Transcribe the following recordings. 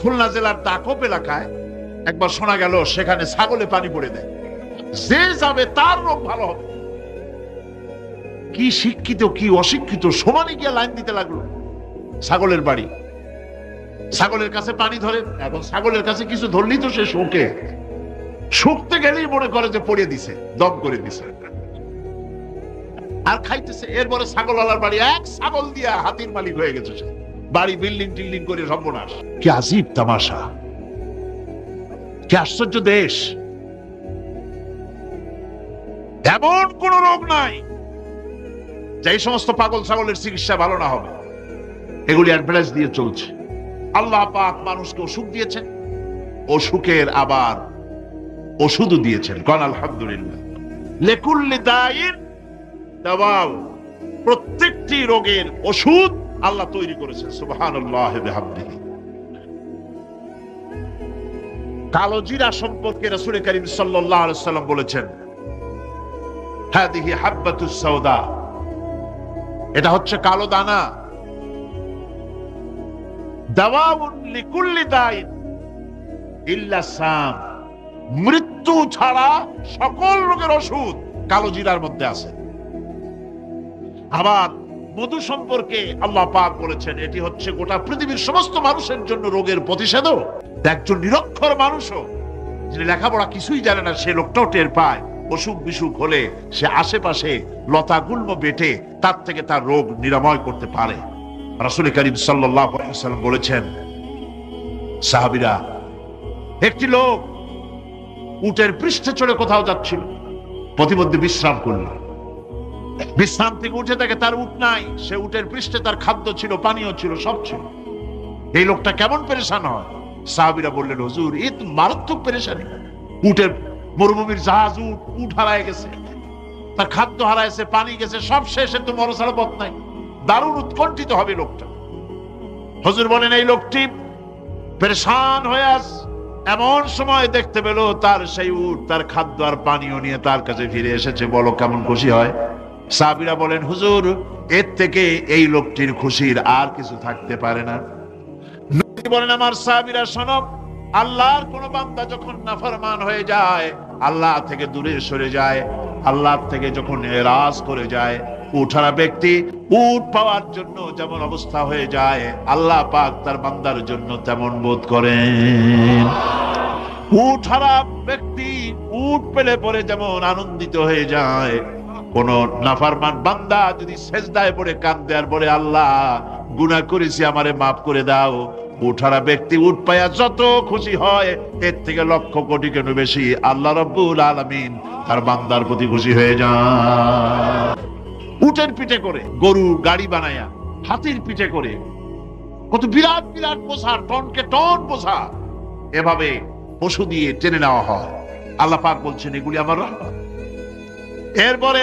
খুলনা জেলার দাকপ এলাকায় একবার শোনা গেল, সেখানে ছাগলে পানি পড়ে দেয় যে যাবে তার রোগ ভালো হবে। কি শিক্ষিত, কি অশিক্ষিত, সমানে গিয়ে লাইন দিতে লাগল। ছাগলের বাড়ি। ছাগলের কাছে পানি ধরে এখন ছাগলের কাছে কিছু ধরলি তো সে শোকে। শুকতে গেলেই মনে করে যে পড়িয়ে দিছে, দম করে দিছে। আর খাইতেছে, এরপরে ছাগলওয়ালার বাড়ি এক ছাগল দিয়া হাতির মালিক হয়ে গেছে সে। বাড়ি বিল্ডিং টিল্ডিং করে সর্বনাশ। কি আজীব তামাশা। কি আশ্চর্য দেশ। এমন কোন রোগ নাই যে এই সমস্ত পাগল ছাগলের চিকিৎসা ভালো না হবে। এগুলি অ্যাডভার্টাইজ দিয়ে চলছে। আল্লাহ পাক মানুষকে অসুখ দিয়েছেন অসুখের আবার ওষুধও দিয়েছেন। কন আলহামদুলিল্লাহ। লেকুল্লি দাইন দাওয়াও প্রত্যেকটি রোগের ওষুধ আল্লাহ তৈরি করেছেন, সুবহানাল্লাহ কালো জিরা সম্পর্কে রাসূল করিম সাল্লাম বলেছেন হাদিহি হাব্বাতুস সাউদা। এটা হচ্ছে কালো দানা। মৃত্যু ছাড়া সকল রোগের ওষুধ কালো জিরার মধ্যে আছে। আবার মধু সম্পর্কে আল্লাহ পাক বলেছেন, এটি হচ্ছে গোটা পৃথিবীর সমস্ত মানুষের জন্য রোগের প্রতিষেধক। একজন নিরক্ষর মানুষও, যিনি লেখাপড়া কিছুই জানে না, সে লোকটাও টের পায়। অসুখ বিসুখ হলে সে আশেপাশে লতা গুল্ম বেটে তার থেকে তার রোগ নিরাময় করতে পারে। রাসুল করিম সাল্লাম বলেছেন, সাহাবিরা, একটি লোক উটের পৃষ্ঠে চড়ে কোথাও যাচ্ছিল প্রতিমধ্যে বিশ্রাম করল। বিশ্রাম থেকে উঠে দেখে তার উট নাই। সে উটের পৃষ্ঠে তার খাদ্য ছিল, পানীয় ছিল, সব ছিল। এই লোকটা কেমন পেরেশান হয়? সাহাবিরা বললেন, হুজুর, এ তো মারাত্মক পেরেশানি। উটের মরুভূমির জাহাজ উট উট হারায় গেছে। তার খাদ্য হারাইছে, পানি গেছে, সব শেষে তো মরসালা পথ নাই। দারুণ উৎকণ্ঠিত হবে লোকটা। হজুর বলেন, এই লোকটি পেরেশান হয়ে আস এমন সময় দেখতে পেল, তার সেই উট, তার খাদ্য আর পানীয় নিয়ে তার কাছে ফিরে এসেছে। বলো, কেমন খুশি হয়? সাবিরা বলেন, হুজুর, এর থেকে এই লোকটির খুশির আর কিছু থাকতে পারে না। বলেন, আমার সাবিরা শোনব আল্লাহর কোন বান্দা যখন নাফরমান হয়ে যায়, আল্লাহ থেকে দূরে সরে যায় আল্লাহ থেকে যখন এরাজ করে যায়, উঠারা ব্যক্তি উট পাওয়ার জন্য যেমন অবস্থা হয়ে যায়, আল্লাহ পাক তার বান্দার জন্য তেমন বোধ করেন। উঠারা ব্যক্তি উট পেলে পরে যেমন আনন্দিত হয়ে যায় কোন নাফারমান বান্দা যদি সেজদায় পড়ে, কান্দে আর বলে, আল্লাহ, গুনাহ করেছি, আমারে মাফ করে দাও। উঠারা ব্যক্তি উঠ পায়া যত খুশি হয়, এর থেকে লক্ষ কোটি কেন বেশি। আল্লাহ রব্বুল আলামিন তার বান্দার প্রতি খুশি হয়ে যান। উটের পিঠে করে, গরু, গাড়ি বানায়া হাতির পিঠে করে, কত বিরাট বিরাট বোঝা টনকে টন বোঝা এভাবে পশু দিয়ে টেনে নেওয়া হয়। আল্লাহ পাক বলছেন, এগুলি আমার রহমত। এরপরে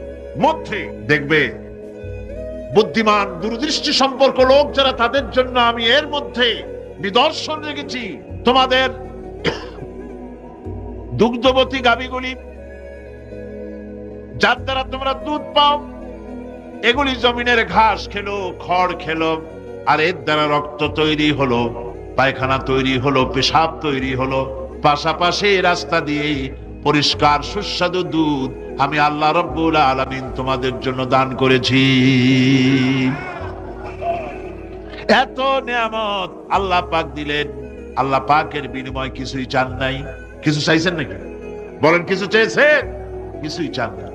মধ্যে দেখবে বুদ্ধিমান, দূরদৃষ্টি সম্পর্ক লোক যারা তাদের জন্য আমি এর মধ্যে নিদর্শন রেখেছি। তোমাদের দুগ্ধবতী গাভীগুলি, যার দ্বারা তোমরা দুধ পাও, এগুলি জমিনের ঘাস খেলো, খড় খেলো, আর এর দ্বারা রক্ত তৈরি হলো, পায়খানা তৈরি হলো, পেশাব তৈরি হলো। পাশাপাশি রাস্তা দিয়ে পরিষ্কার সুস্বাদু দুধ আমি আল্লাহ রব্বুল আলামিন তোমাদের জন্য দান করেছি। এত নিয়ামত আল্লাহ পাক দিলেন। আল্লাহ পাকের বিনিময় কিছুই চান নাই। কিছু চাইছেন নাকি? বলেন, কিছু চেয়েছেন? কিছুই চান না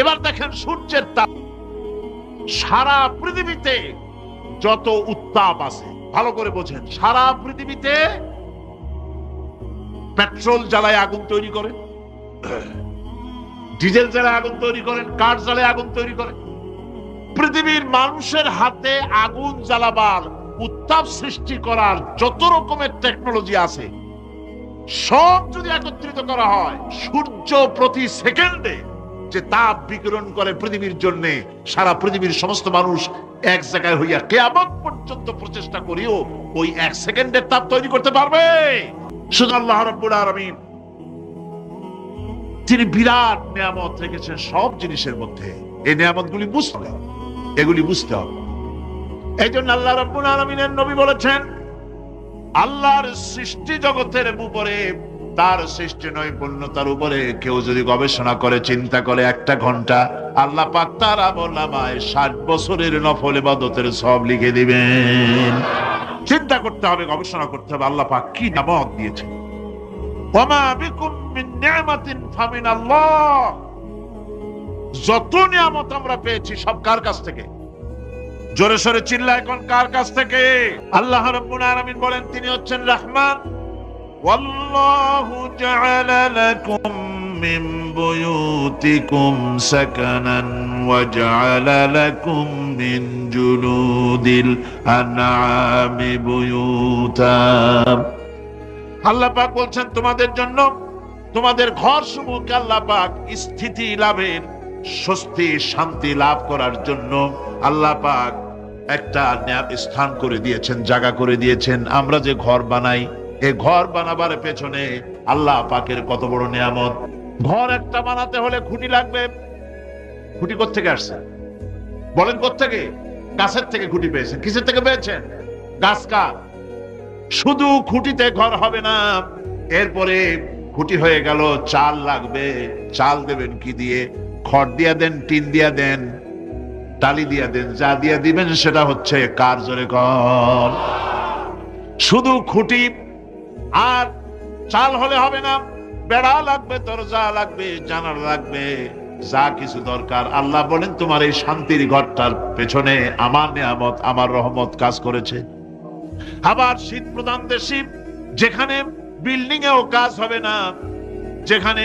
এবার দেখেন সূর্যের তাপ। সারা পৃথিবীতে যত উত্তাপ আছে, ভালো করে বোঝেন, সারা পৃথিবীতে পেট্রোল জ্বালায় আগুন তৈরি করে। ডিজেল জ্বালায় আগুন তৈরি করেন, কাঠ জ্বালায় আগুন তৈরি করেন। পৃথিবীর মানুষের হাতে আগুন জ্বালাবার উত্তাপ সৃষ্টি করার যত রকমের টেকনোলজি আছে, সব যদি একত্রিত করা হয়, সূর্য প্রতি সেকেন্ডে যে তাপ বিকিরণ করে পৃথিবীর জন্য, সারা পৃথিবীর সমস্ত মানুষ এক জায়গায় হইয়া কেয়ামত পর্যন্ত প্রচেষ্টা করিও, ওই এক সেকেন্ডের তাপ তৈরি করতে পারবে। শুধু আল্লাহ রব্বুল আলামিন তিনি বিরাট নিয়ামত রেখেছেন সব জিনিসের মধ্যে, এই নিয়ামতগুলি বুঝতে হবে। এগুলি বুঝতে হবে। এই জন্য আল্লাহ রব্বুল আলমিনের নবী বলেছেন, আল্লাহর সৃষ্টি জগতের উপরে, তার সৃষ্টি নৈপুণ্যতার উপরে কেউ যদি গবেষণা করে, চিন্তা করে একটা ঘণ্টা, আল্লাহ পাক তার আমলামায় ষাট বছরের নফল ইবাদতের সব লিখে দিবেন। চিন্তা করতে হবে, গবেষণা করতে হবে, আল্লাহ পাক কি নামত দিয়েছে যত নিয়ামত আমরা পেয়েছি সব কার কাছ থেকে? জোরে সরে চিল্লা এখন, কার কাছ থেকে? আল্লাহ রাব্বুল বলেন, তিনি হচ্ছেন রহমান। ওয়াল্লাহু জাআলা লাকুম মিন বুয়ুতিকুম সাকানান ওয়া জাআলা লাকুম আল্লাহ পাক বলছেন, তোমাদের জন্য তোমাদের ঘর সমূহকে আল্লাহ পাক স্থিতি লাভের স্বস্তি, শান্তি লাভ করার জন্য আল্লাহ পাক একটা স্থান করে দিয়েছেন, জায়গা করে দিয়েছেন। আমরা যে ঘর বানাই, এ ঘর বানাবার পেছনে আল্লাহ পাকের কত বড় নিয়ামত। ঘর একটা বানাতে হলে খুঁটি লাগবে। খুঁটি থেকে আসছে? বলেন থেকে গাছের থেকে খুঁটি পেয়েছেন। কিসের থেকে পেয়েছেন? গাছ কাঠ শুধু খুঁটিতে ঘর হবে না। এরপরে খুঁটি হয়ে গেল, চাল লাগবে। চাল দেবেন কি দিয়ে? খড় দিয়া দেন, টিন দিয়া দেন, টালি দিয়া দেন, যা দিয়া দিবেন সেটা হচ্ছে কার জোরে কর। শুধু খুঁটি আর চাল হলে হবে না। বেড়া লাগবে, দরজা লাগবে, জানালা লাগবে। যা কিছু দরকার। আল্লাহ বলেন, তোমার এই শান্তির ঘরটার পেছনে আমার নিয়ামত, আমার রহমত কাজ করেছে। আবার শীত প্রধান দেশে যেখানে বিল্ডিং এও কাজ হবে না, যেখানে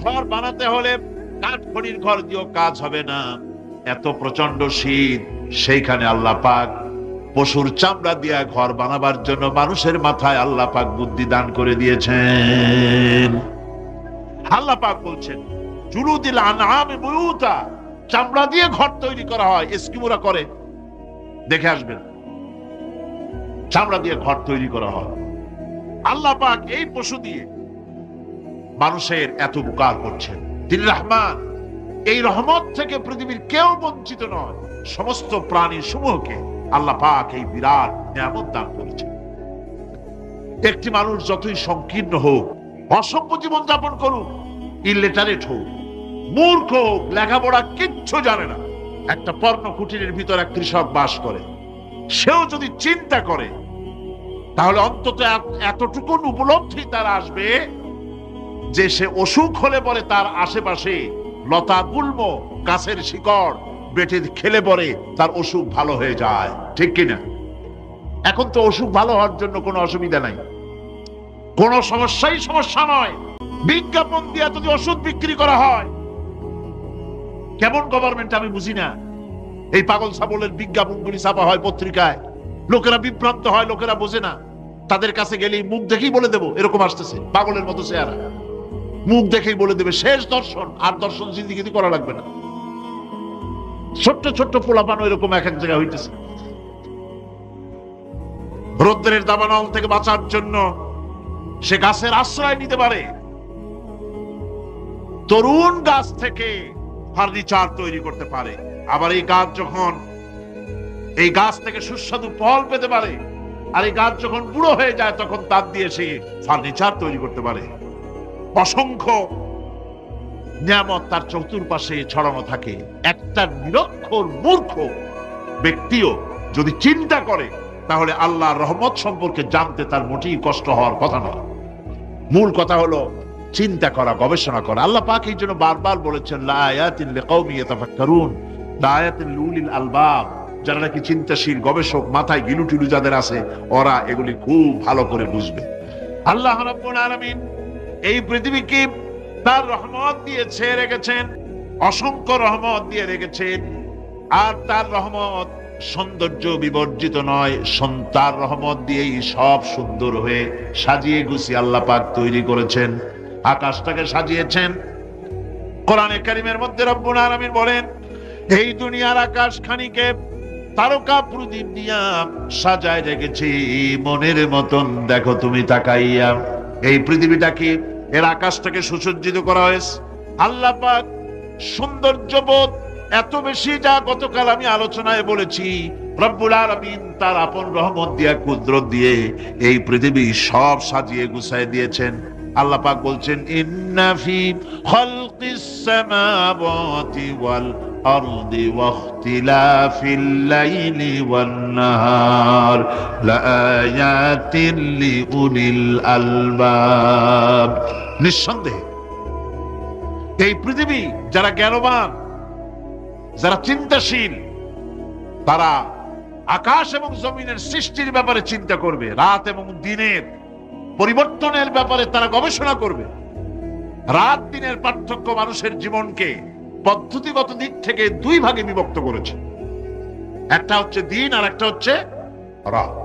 ঘর বানাতে হলে কাঠ খড়ির ঘর দিয়েও কাজ হবে না। এত প্রচণ্ড শীত, সেইখানে আল্লাহ পাক পশুর চামড়া দিয়া ঘর বানাবার জন্য মানুষের মাথায় আল্লাহ পাক বুদ্ধি দান করে দিয়েছেন। আল্লাহ পাক বলছেন, জুলুদিল আনআমি বুয়ুতা চামড়া দিয়ে ঘর তৈরি করা হয়, এস্কিমোরা করে। দেখে আসবেন। চামড়া দিয়ে ঘর তৈরি করা হয়। আল্লাহ পাক এই পশু দিয়ে মানুষের এত উপকার করছেন। তিনি রহমান। এই রহমত থেকে পৃথিবীর কেউ বঞ্চিত নয়। সমস্ত প্রাণী সমূহকে আল্লাহ পাক এই বিরাট নিয়ামত দান করেছেন। একটি মানুষ যতই সংকীর্ণ হোক অসভ্য জীবন যাপন করুক ইলিটারেট হোক, মূর্খ হোক, লেখাপড়া কিচ্ছু জানে না। একটা পর্ণ কুটিরের ভিতর এক কৃষক বাস করে। সেও যদি চিন্তা করে, তাহলে অন্তত এত- এতটুকুন উপলব্ধি তার আসবে যে সে অসুখ হলে পরে তার আশেপাশে লতা গুল্ম গাছের শিকড় বেটে খেলে পরে তার অসুখ ভালো হয়ে যায়। ঠিক কিনা? এখন তো অসুখ ভালো হওয়ার জন্য কোনো অসুবিধা নাই। কোনো সমস্যাই সমস্যা নয়। বিজ্ঞাপন দিয়ে যদি ওষুধ বিক্রি করা হয়, কেমন গভর্নমেন্ট আমি বুঝি না। এই পাগল ছাগলের বিজ্ঞাপনগুলি ছাপা হয় পত্রিকায়। লোকেরা বিভ্রান্ত হয়, লোকেরা বোঝে না। তাদের কাছে গেলেই মুখ দেখেই বলে দেবো, এরকম আসতেছে, পাগলের মতো চেহারা। মুখ দেখেই বলে দেবে, শেষ দর্শন, আর দর্শন জিন্দিগিতে করা লাগবে না। ছোট্ট ছোট্ট পোলাপানো এরকম এক এক জায়গায় হইতেছে। রোদ্রের দাবানল থেকে বাঁচার জন্য সে গাছের আশ্রয় নিতে পারে। তরুণ গাছ থেকে ফার্নিচার তৈরি করতে পারে। আবার এই গাছ যখন এই গাছ থেকে সুস্বাদু ফল পেতে পারে, আর এই গাছ যখন বুড়ো হয়ে যায়, তখন তার দিয়ে সে ফার্নিচার তৈরি করতে পারে। অসংখ্য নিয়ামত তার চতুর্পাশে ছড়ানো থাকে। একটা নিরক্ষর মূর্খ ব্যক্তিও যদি চিন্তা করে, তাহলে আল্লাহ রহমত সম্পর্কে জানতে তার মোটেই কষ্ট হওয়ার কথা নয়। মূল কথা হলো, চিন্তা করা, গবেষণা করা। আল্লাহ পাক এই জন্য বারবার বলেছেন, লা আয়াতিন লিকাউমি ইয়াতাফাক্কারুন। যারা নাকি চিন্তাশীল গবেষক মাথায় গিলু যাদের আছে, ওরা এগুলি খুব ভালো করে বুঝবে। আল্লাহ রাব্বুল এই পৃথিবীকে তার রহমত দিয়ে রেখেছেন, অসংখ্য রহমত দিয়ে রেখেছেন, আর তার রহমত সৌন্দর্য বিবর্জিত নয়, সন্তার রহমত দিয়েই সব সুন্দর হয়ে সাজিয়ে গুছিয়ে আল্লাহ পাক তৈরি করেছেন, আকাশটাকে সাজিয়েছেন। কোরআনে কারিমের মধ্যে রব্বুল আলামিন বলেন এই দুনিয়ার আকাশ খানিকে তারকা প্রদীপ দিয়া সাজায় রেখেছি। মনের মতন দেখো তুমি তাকাইয়া। এই পৃথিবীটাকে এর আকাশটাকে সুসজ্জিত করা হয়েছে? আল্লাহ পাক সৌন্দর্যবোধ এত বেশি যা গতকাল আমি আলোচনায় বলেছি। রব্বুল আলামিন তার আপন রহমত দিয়া কুদরত দিয়ে এই পৃথিবী সব সাজিয়ে গুছায় দিয়েছেন। আল্লাহ পাক বলছেন, ইন্না ফি খালকিস সামাওয়াতি ওয়াল আরদি ওয়াখতিলাফিল লাইলি ওয়ান নাহার। লাআয়াতিন লিউলিল আলবাব। নিঃসন্দেহে, এই পৃথিবী যারা জ্ঞানবান, যারা চিন্তাশীল, তারা আকাশ এবং জমিনের সৃষ্টির ব্যাপারে চিন্তা করবে, রাত এবং দিনের। পরিবর্তনের ব্যাপারে তারা গবেষণা করবে রাত দিনের পার্থক্য মানুষের জীবনকে পদ্ধতিগত দিক থেকে দুই ভাগে বিভক্ত করেছে একটা হচ্ছে দিন আর একটা হচ্ছে রাত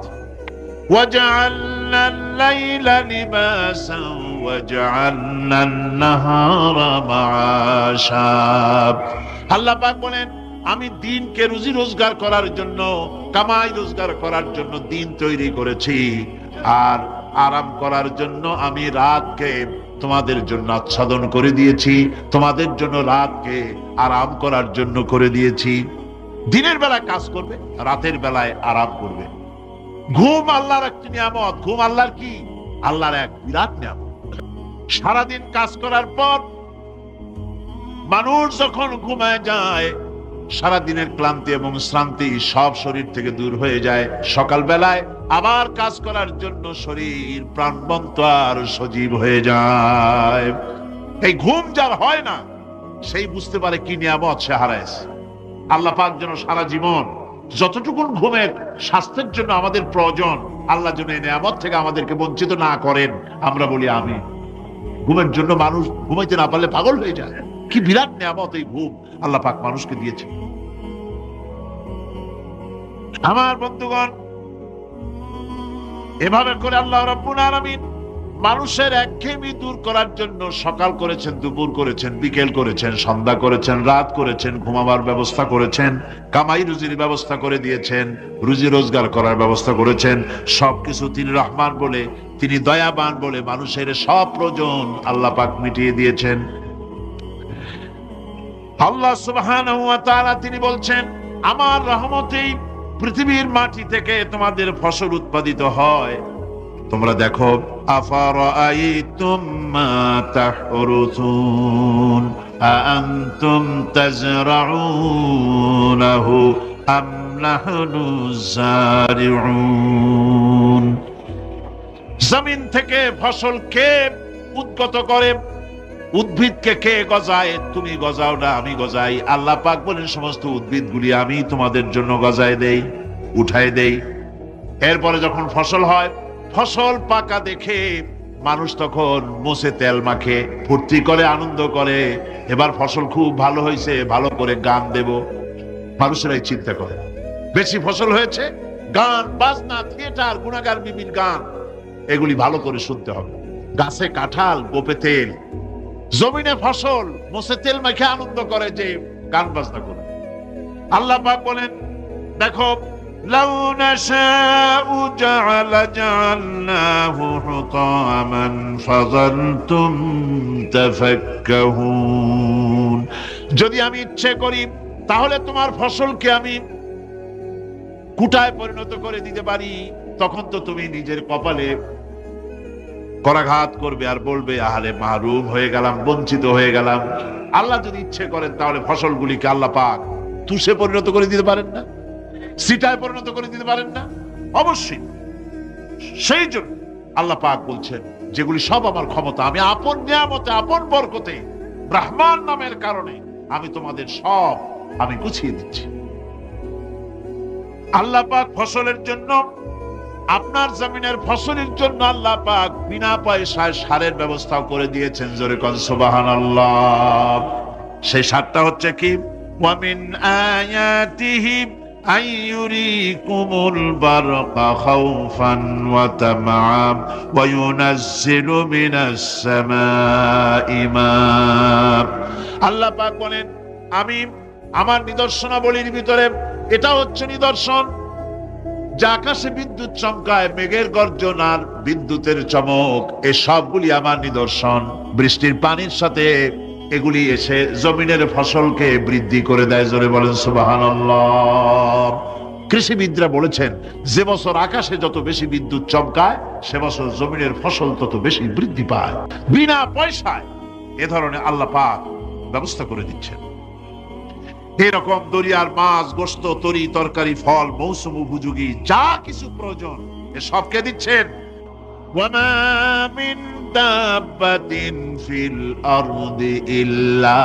وجعلنا الليل لباسا وجعلنا النهار معاشا আল্লাহ পাক বলেন আমি দিনকে রুজি রোজগার করার জন্য কামাই রোজগার করার জন্য দিন তৈরি করেছি আর আরাম করার জন্য আমি রাতকে তোমাদের জন্য আচ্ছাদন করে দিয়েছি, তোমাদের জন্য রাতকে আরাম করার জন্য করে দিয়েছি। দিনের বেলায় কাজ করবে, রাতের বেলায় আরাম করবে। ঘুম আল্লাহর একটি নিয়ামত। ঘুম আল্লাহর কি? আল্লাহর এক বিরাট নিয়ামত। সারাদিন কাজ করার পর মানুষ যখন ঘুমায় যায় সারা দিনের ক্লান্তি এবং শ্রান্তি সব শরীর থেকে দূর হয়ে যায়। সকাল বেলায় আবার কাজ করার জন্য শরীর প্রাণবন্ত আর সজীব হয়ে যায়। এই ঘুম যার হয় না, সেই বুঝতে পারে কি নিয়ামত সে হারাইছে। আল্লাহ পাক যেন সারা জীবন যতটুকুন ঘুমের স্বাস্থ্যের জন্য আমাদের প্রয়োজন, আল্লাহ যেন এই নিয়ামত থেকে আমাদেরকে বঞ্চিত না করেন। আমরা বলি আমি ঘুমের জন্য মানুষ ঘুমাইতে না পারলে পাগল হয়ে যায়। কি বিরাট নিয়ামত এই ঘুম আল্লাহ পাক মানুষকে দিয়েছে। আমার বন্ধুগণ, এভাবে করে আল্লাহ রব্বুল আলামিন মানুষের একঘেয়েমি দূর করার জন্য সকাল করেছেন, দুপুর করেছেন, বিকেল করেছেন, সন্ধ্যা করেছেন, রাত করেছেন, ঘুমাবার ব্যবস্থা করেছেন, কামাই রুজির ব্যবস্থা করে দিয়েছেন, রুজি রোজগার করার ব্যবস্থা করেছেন, সবকিছু তিনি রহমান বলে, তিনি দয়াবান বলে মানুষের সব প্রয়োজন আল্লাহ পাক মিটিয়ে দিয়েছেন। আল্লাহ সুবহানাহু ওয়া তিনি বলছেন, আমার রহমতেই পৃথিবীর মাটি থেকে তোমাদের ফসল উৎপাদিত হয়। তোমরা দেখো আম নাহনু জারিউন। জমিন থেকে ফসল কে উদ্গত করে? উদ্ভিদকে কে গজায়? তুমি গজাও না, আমি গজাই। আল্লাহ পাক বলেন, সমস্ত উদ্ভিদগুলি আমি তোমাদের জন্য গজায় দেই উঠায় দেই। এরপরে যখন ফসল হয়, ফসল পাকা দেখে মানুষ তখন মোষে তেল মাখে, ফুর্তি করে, আনন্দ করে। এবার ফসল খুব ভালো হয়েছে, ভালো করে গান দেব। মানুষেরাই চিন্তা করে। বেশি ফসল হয়েছে, গান, বাজনা, থিয়েটার, গুণাগার, বিবির গান, এগুলি ভালো করে শুনতে হবে। গাছে কাঁঠাল, গোপে তেল জমিনে ফসল মোষে তেল মেখে আনন্দ করে যে গান বাজনা করে আল্লাহ পাক বলেন দেখো لو نشاء جعل جعلناه حطاما فظلتم تفكهون যদি আমি ইচ্ছে করি তাহলে তোমার ফসলকে আমি কুটায় পরিণত করে দিতে পারি তখন তো তুমি নিজের কপালে করাঘাত করবে আর বলবে, আহারে, মাহরুম হয়ে গেলাম, বঞ্চিত হয়ে গেলাম। আল্লাহ যদি ইচ্ছে করেন, তাহলে ফসলগুলিকে আল্লাহ পাক তুষে পরিণত করে দিতে পারেন না, সিটায় পরিণত করে দিতে পারেন না। অবশ্যই। সেই জন্য আল্লাহ পাক বলছেন, যেগুলি সব আমার ক্ষমতা, আমি আপন নিয়ামতে, আপন বরকতে ব্রাহ্মণ নামের কারণে আমি তোমাদের সব আমি গুছিয়ে দিচ্ছি। আল্লাহ পাক ফসলের জন্য আপনার জমিনের ফসলের জন্য আল্লাহ পাক বিনা পয়সায় সারের ব্যবস্থাও করে দিয়েছেন জোরে কন সুবহানাল্লাহ সেই সারটা হচ্ছে কি ওয়ামিন আয়াতিহি أن يريكم البرق خوفا وطمعا وينزل من السماء ماء আল্লাহ পাক বলেন আমি আমার নিদর্শনাবলীর ভিতরে এটা হচ্ছে নিদর্শন যে আকাশে বিদ্যুৎ চমকায়, মেঘের গর্জন আর বিদ্যুতের চমক, এ সবগুলি আমার নিদর্শন। বৃষ্টির পানির সাথে এগুলি এসে জমিনের ফসলকে বৃদ্ধি করে দেয়, জোরে বলেন সুবাহান কৃষিবিদরা বলেছেন, যে বছর আকাশে যত বেশি বিদ্যুৎ চমকায়, সে বছর জমিনের ফসল তত বেশি বৃদ্ধি পায়। বিনা পয়সায় এ ধরনের আল্লাহ পাক ব্যবস্থা করে দিচ্ছেন। এরকম দরিয়ার মাছ গোস্ত তরি তরকারি ফল মৌসুম উপযোগী যা কিছু প্রয়োজন এ সবকে দিচ্ছেন وما من دابة في الأرض إلا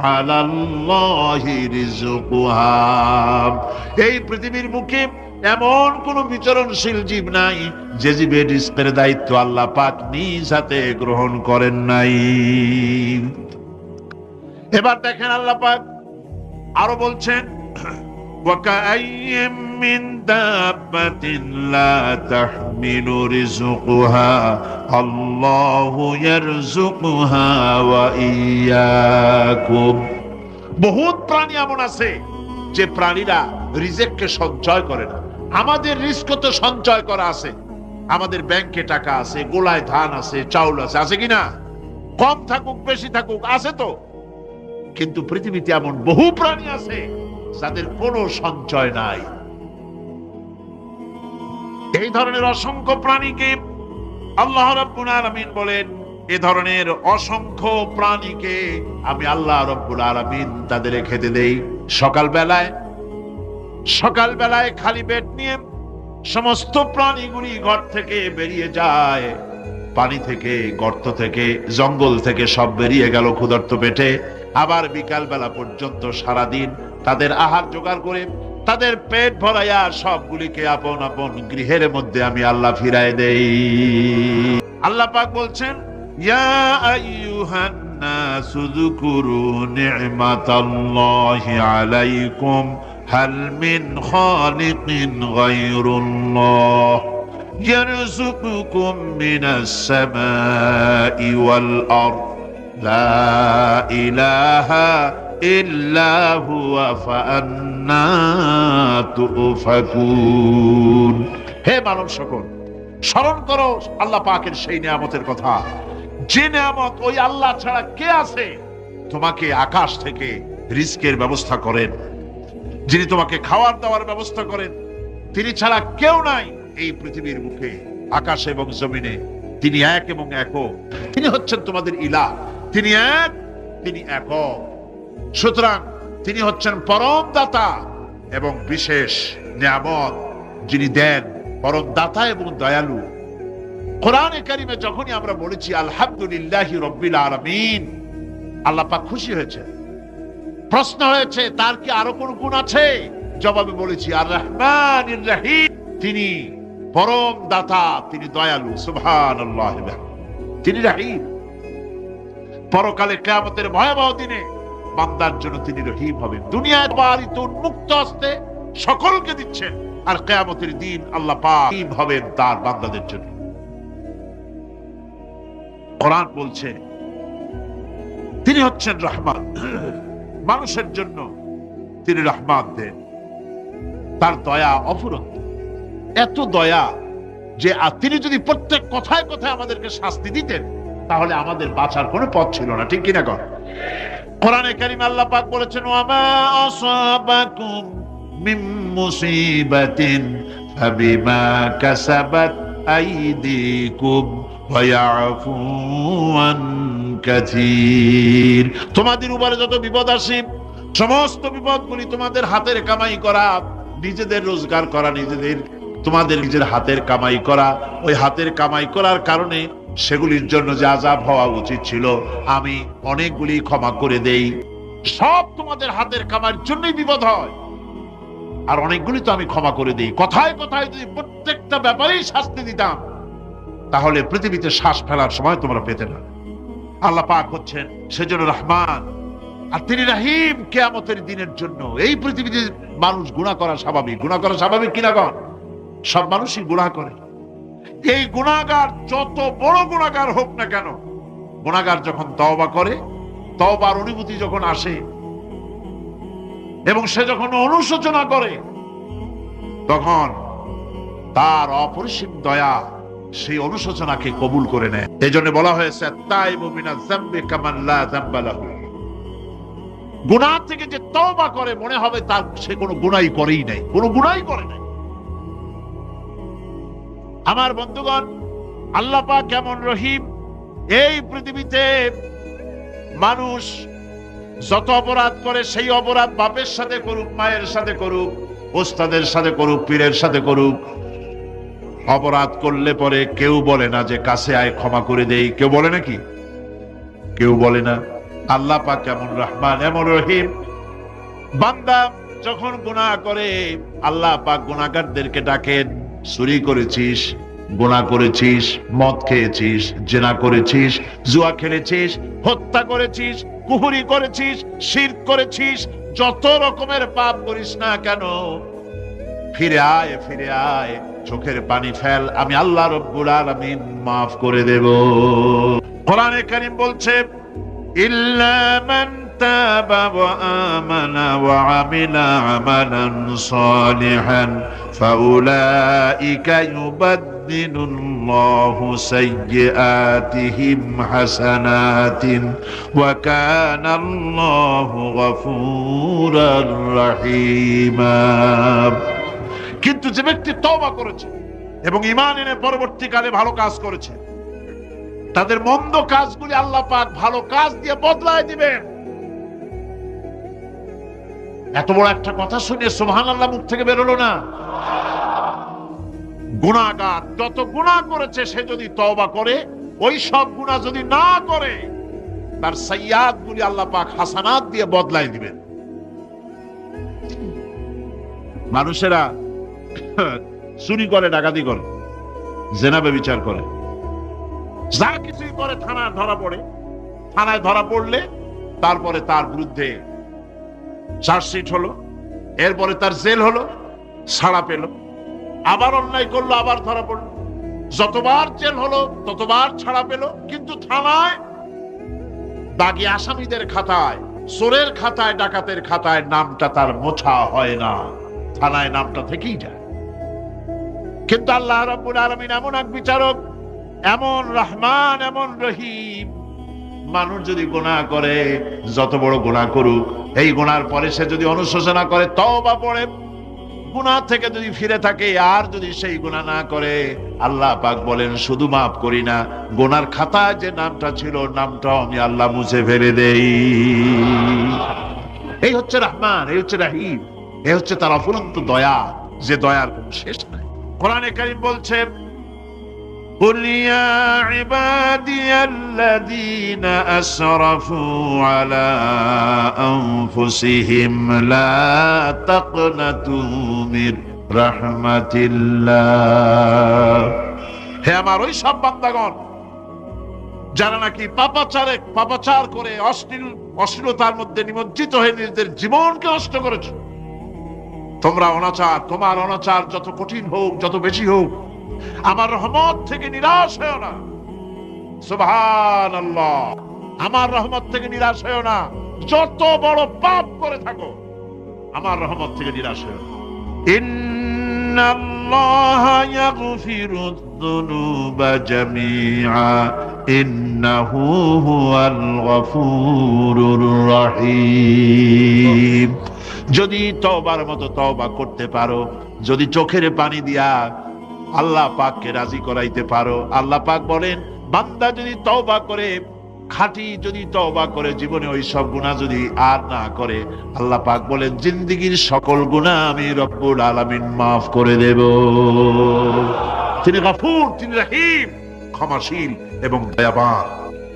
على الله رزقها এই পৃথিবীর মুখে এমন কোন বিচরণশীল জীব নাই যে জীবের রিস্কের দায়িত্ব আল্লাহ পাক নিজ হাতে গ্রহণ করেন নাই এবার দেখেন আল্লাহ পাক আরো বলছেন وكأي من دابة لا تحمل رزقها الله يرزقها وإياكم বহুত প্রাণী এমন আছে যে প্রাণীরা রিজেককে সঞ্চয় করে না আমাদের রিস্ক তো সঞ্চয় করা আছে আমাদের ব্যাংকে টাকা আছে গোলায় ধান আছে চাউল আছে আছে কিনা কম থাকুক বেশি থাকুক আছে তো কিন্তু পৃথিবীতে এমন বহু প্রাণী আছে যাদের কোনো সঞ্চয় নাই। এই ধরনের অসংখ্য প্রাণীকে আল্লাহ রাব্বুল আলামিন বলেন, এ ধরনের অসংখ্য প্রাণীকে আমি আল্লাহ রব্বুল আলামিন তাদের খেতে দেই সকাল বেলায় সকাল বেলায় খালি পেট নিয়ে সমস্ত প্রাণীগুলি ঘর থেকে বেরিয়ে যায়, পানি থেকে, গর্ত থেকে, জঙ্গল থেকে সব বেরিয়ে গেল ক্ষুধার্ত পেটে। আবার বিকাল বেলা পর্যন্ত সারাদিন তাদের আহার জোগাড় করে তাদের পেট ভরাইয়া সবগুলিকে আপন আপন গৃহের মধ্যে আমি আল্লাহ ফিরায় দেই আল্লাহ পাক বলছেন ইয়া আইয়ুহান নাসু যকুরু নি'মাতাল্লাহি আলাইকুম হাল মিন খালিকিন গায়রুল্লাহ يرزقكم من السماء والأرض হে মানব সকল, স্মরণ করো আল্লাহ পাকের সেই নিয়ামতের কথা। যে নিয়ামত ওই আল্লাহ ছাড়া কে আছে? তোমাকে আকাশ থেকে রিস্কের ব্যবস্থা করেন। যিনি তোমাকে খাওয়ার দাওয়ার ব্যবস্থা করেন, তিনি ছাড়া কেউ নাই এই পৃথিবীর মুখে আকাশ এবং জমিনে। তিনি এক এবং একক তিনি হচ্ছেন তোমাদের ইলাহ। তিনি এক, তিনি একক। সুতরাং তিনি হচ্ছেন পরম দাতা এবং বিশেষ নিয়ামত, যিনি দেন পরম দাতা এবং দয়ালু। কোরআনে কারিমে যখনই আমরা বলেছি, আলহামদুলিল্লাহ রব্বিল আলামিন আল্লাহ পাক খুশি হয়েছে। প্রশ্ন হয়েছে, তার কি আরও কোন গুণ আছে? জবাবে বলেছি আর রহমান রাহিম তিনি পরম দাতা তিনি দয়ালু। সুবহান তিনি রাহিম। পরকালে কেয়ামতের ভয়াবহ দিনে বান্দার জন্য তিনি রহিম হবেন। দুনিয়ায় বাড়িতে উন্মুক্ত আসতে সকলকে দিচ্ছেন, আর কেয়ামতের দিন আল্লাহ পাক হবেন তার বান্দাদের জন্য। কোরআন বলছে, তিনি হচ্ছেন রহমান। মানুষের জন্য তিনি রহমান দেন। তার দয়া অফুরন্ত। এত দয়া যে তিনি যদি প্রত্যেক কথায় কথায় আমাদেরকে শাস্তি দিতেন তাহলে আমাদের বাঁচার কোনো পথ ছিল না, ঠিক কিনা কর? কোরআনে কারিম আল্লাহ পাক বলেছেন আসাবাকুম মিন মুসিবাতিন ফাবিমা কাসাবাত আইদিকুম ওয়া ইয়াফু আন তোমাদের উপরে যত বিপদ আসে, সমস্ত বিপদগুলি তোমাদের হাতের কামাই করা, নিজেদের রোজগার করা, নিজেদের, তোমাদের নিজের হাতের কামাই করা। ওই হাতের কামাই করার কারণে সেগুলির জন্য যে আজাব হওয়া উচিত ছিল, আমি অনেকগুলি ক্ষমা করে দেই। সব তোমাদের হাতের কামার জন্যই বিপদ হয়। আর অনেকগুলি তো আমি ক্ষমা করে দিই। কথায় কথায় যদি প্রত্যেকটা ব্যাপারেই শাস্তি দিতাম, তাহলে পৃথিবীতে শ্বাস ফেলার সময় তোমরা পেতে না। আল্লাহ পাক হচ্ছেন সেজন্য রহমান। আর তিনি রাহিম কেয়ামতের দিনের জন্য। এই পৃথিবীতে মানুষ গুণা করা স্বাভাবিক। গুণা করা স্বাভাবিক কিনা কন? সব মানুষই গুণা করে। এই গুণাগার যত বড় গুণাগার হোক না কেন, গুণাগার যখন তওবা করে, তওবার অনুভূতি যখন আসে এবং সে যখন অনুশোচনা করে, তখন তার অপরিসীম দয়া সেই অনুশোচনাকে কবুল করে নেয়। এই জন্য বলা হয়েছে তাই গুনাহ থেকে যে তওবা করে, মনে হবে তার সে কোনো গুনাই করেই নাই, কোনো গুনাই করে নাই। আমার বন্ধুগণ, আল্লাহ কেমন রহিম। এই পৃথিবীতে মানুষ যত অপরাধ করে, সেই অপরাধ বাপের সাথে করুক, মায়ের সাথে করুক, ওস্তাদের সাথে করুক, পীরের সাথে করুক। অপরাধ করলে পরে কেউ বলে না যে, কাছে আয়, ক্ষমা করে দেই। কেউ বলে নাকি? কেউ বলে না। আল্লাহ পাক কেমন রহমান, এমন রহিম। বান্দা যখন গুনাহ করে, আল্লাহ পাক গুনাহগারদেরকে ডাকেন। চুরি করেছিস গুনাহ করেছিস, মদ খেয়েছিস, জেনা করেছিস, জুয়া খেলেছিস, হত্যা করেছিস, কুহুরি করেছিস, শিরক করেছিস, যত রকমের পাপ করিস না কেন? ফিরে আয় ফিরে আয়, চোখের পানি ফেল, আমি আল্লাহ রব্বুল আলামিন মাফ করে দেব। কোরআনে কারীম বলছে, ইল্লা মান আমানা ওয়া আমিলা আমালান সালিহান ফাউলাইকা ইউবাদদিলুল্লাহু সাইয়্যাতিহিম হাসানাতিন ওয়া কানা আল্লাহু গফুরার রহিমা কিন্তু যে ব্যক্তি তওবা করেছে এবং ঈমান এনে পরবর্তীকালে ভালো কাজ করেছে, তাদের মন্দ কাজগুলি আল্লাহ পাক ভালো কাজ দিয়ে বদলায় দিবেন। এত বড় একটা কথা শুনে সুবহান আল্লাহ মুখ থেকে বেরোলো না। গুণাগার যত গুণা করেছে, সে যদি তওবা করে, ওই সব গুণা যদি না করে, তার সাইয়াদ গুলি আল্লাহ পাক হাসানাত দিয়ে বদলাই দিবেন। মানুষেরা চুরি করে, ডাকাতি করে জেনাবে বিচার করে। যা কিছুই করে, থানায় ধরা পড়ে। থানায় ধরা পড়লে তারপরে তার বিরুদ্ধে চার্জশিট হলো, এরপরে তার জেল হলো, ছাড়া পেল। আবার অন্যায় করল, আবার ধরা পড়ল। যতবার জেল হলো, ততবার ছাড়া পেল। কিন্তু থানায় দাগি আসামিদের খাতায়, চোরের খাতায়, ডাকাতের খাতায় নামটা তার মোছা হয় না। থানায় নামটা থেকেই যায়। কিন্তু আল্লাহ রাব্বুল আলামিন এমন এক বিচারক, এমন রহমান, এমন রহিম মানুষ যদি গুনাহ করে, যত বড় গুনাহ করুক, এই গুনার পরে সে যদি অনুশোচনা করে, তওবা পড়ে। গুনাহ থেকে যদি ফিরে থাকে, আর যদি সেই গুনাহ না করে, আল্লাহ পাক বলেন, শুধু মাফ করি না গুনার খাতায় যে নামটা ছিল নামটাও আমি আল্লাহ মুছে ফেলে দেই। এই হচ্ছে রহমান, এই হচ্ছে রাহিম, এই হচ্ছে তার অফুরন্ত দয়া, যে দয়ার কোন শেষ নাই। কোরআনে কারীম বলছে قل يا عبادي الذين أسرفوا على أنفسهم لا تقنطوا من رحمة الله হে আমার ওই সব বান্দাগণ যারা নাকি পাপাচারে পাপাচার করে অশ্লীল অশ্লীলতার মধ্যে নিমজ্জিত হয়ে নিজেদের জীবনকে নষ্ট করেছে তোমরা অনাচার তোমার অনাচার যত কঠিন হোক যত বেশি হোক আমার রহমত থেকে নিরাশ হয়েও না সুবহান আমার রহমত থেকে নিরাশ হয়েও না যত বড় পাপ করে থাকো আমার রহমত থেকে নিরাশ হয়েও না إن الله يغفر الذنوب جميعا إنه هو الغفور الرحيم যদি তওবার মতো তওবা করতে পারো যদি চোখের পানি দিয়া আল্লাহ পাককে রাজি করাইতে পারো। আল্লাহ পাক বলেন, বান্দা যদি তওবা করে, খাঁটি যদি তওবা করে, জীবনে ওই সব গুনাহ যদি আর না করে, আল্লাহ পাক বলেন, জিন্দিগির সকল গুনাহ আমি রব্বুল আলামিন মাফ করে দেব। তিনি গাফুর, তিনি রহিম, ক্ষমাশীল এবং দয়াবান।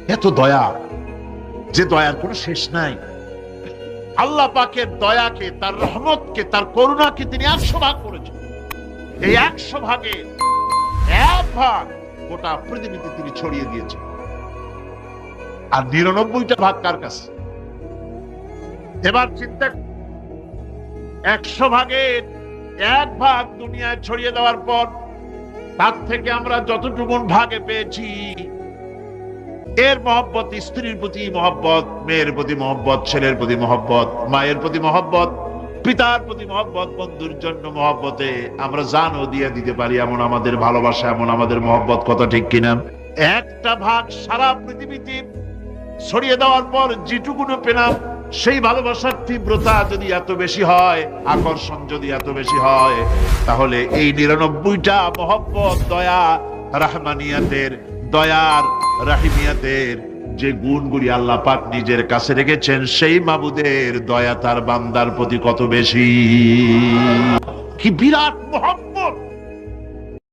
এত দয়া, যে দয়ার কোনো শেষ নাই। আল্লাহ পাকের দয়াকে, তার রহমতকে, তার করুণাকে তিনি একশো ভাগ করেছেন। এই একশো ভাগে এক ভাগ গোটা পৃথিবীতে তিনি ছড়িয়ে দিয়েছেন। আর নিরানব্বইটা ভাগ কার কাছে? এবার চিন্তা একশো ভাগের এক ভাগ দুনিয়ায় ছড়িয়ে দেওয়ার পর তার থেকে আমরা যতটুকু ভাগে পেয়েছি, এর মহব্বত স্ত্রীর প্রতি মহব্বত, মেয়ের প্রতি মহব্বত, ছেলের প্রতি মহব্বত, মায়ের প্রতি মহব্বত পিতার প্রতি মহব্বত, বন্ধুর জন্য মহব্বতে আমরা জানও দিয়ে দিতে পারি এমন আমাদের ভালোবাসা, এমন আমাদের মহব্বত কত ঠিক কিনা? একটা ভাগ সারা পৃথিবীতে ছড়িয়ে দেওয়ার পর যেটুকুনো পেলাম, সেই ভালোবাসার তীব্রতা যদি এত বেশি হয়, আকর্ষণ যদি এত বেশি হয়, তাহলে এই নিরানব্বইটা মহব্বত, দয়া, রাহমানিয়াতের, দয়ার, রাহিমিয়াতের যে গুণগুলি আল্লাহ পাক নিজের কাছে রেখেছেন, সেই মাবুদের দয়া তার বান্দার প্রতি কত বেশি। কি বিরাট মহব্বত!